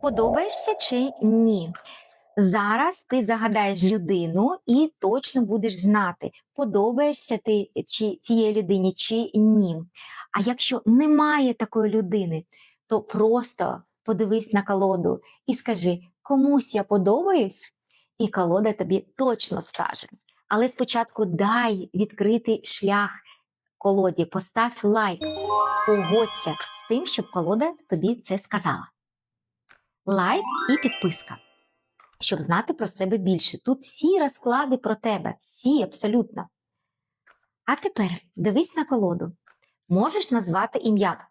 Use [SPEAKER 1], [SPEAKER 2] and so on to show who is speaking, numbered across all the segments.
[SPEAKER 1] Подобаєшся чи ні? Зараз ти загадаєш людину і точно будеш знати, подобаєшся ти чи цій людині чи ні. А якщо немає такої людини, то просто подивись на колоду і скажи, комусь я подобаюсь, і колода тобі точно скаже. Але спочатку дай відкритий шлях колоді, постав лайк, погодься з тим, щоб колода тобі це сказала. Лайк і підписка, щоб знати про себе більше. Тут всі розклади про тебе, всі абсолютно. А тепер дивись на колоду. Можеш назвати ім'я,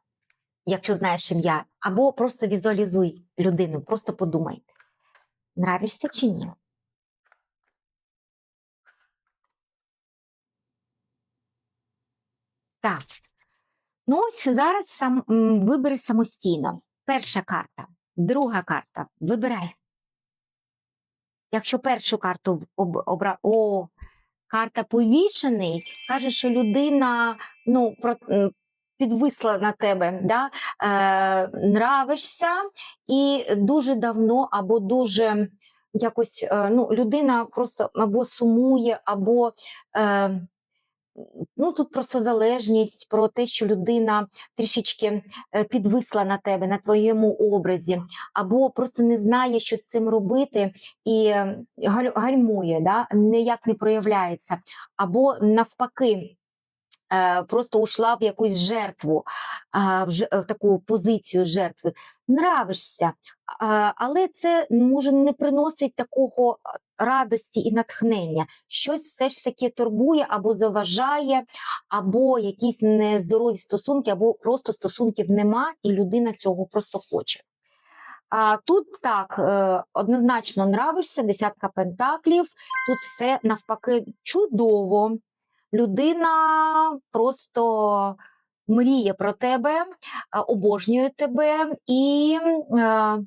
[SPEAKER 1] якщо знаєш ім'я, або просто візуалізуй людину, просто подумай, нравишся чи ні. Так. Ну, ось зараз сам вибери самостійно. Перша карта, друга карта. Вибирай. Якщо першу карту в- об, обра... О, карта повішений, каже, що людина ну, про, підвисла на тебе, да? е, нравишся, і дуже давно або дуже якось е, ну, людина просто або сумує, або. Е, Ну, тут просто залежність про те, що людина трішечки е, підвисла на тебе, на твоєму образі, або просто не знає, що з цим робити, і е, гальмує, да? ніяк не проявляється, або навпаки. Е, Просто ушла в якусь жертву, в таку позицію жертви. Нравишся, але це може не приносить такого радості і натхнення. Щось все ж таки турбує або заважає, або якісь нездорові стосунки, або просто стосунків нема, і людина цього просто хоче. А тут так, е, однозначно нравишся, десятка пентаклів, тут все навпаки чудово. Людина просто мріє про тебе, обожнює тебе і е,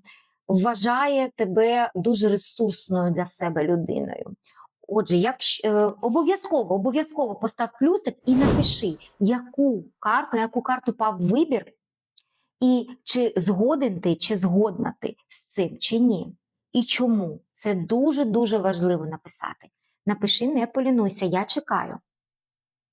[SPEAKER 1] вважає тебе дуже ресурсною для себе людиною. Отже, якщо е, обов'язково, обов'язково постав плюсик і напиши, яку карту, на яку карту пав вибір, і чи згоден ти, чи згодна ти з цим, чи ні. І чому? Це дуже дуже важливо написати. Напиши, не полінуйся, я чекаю.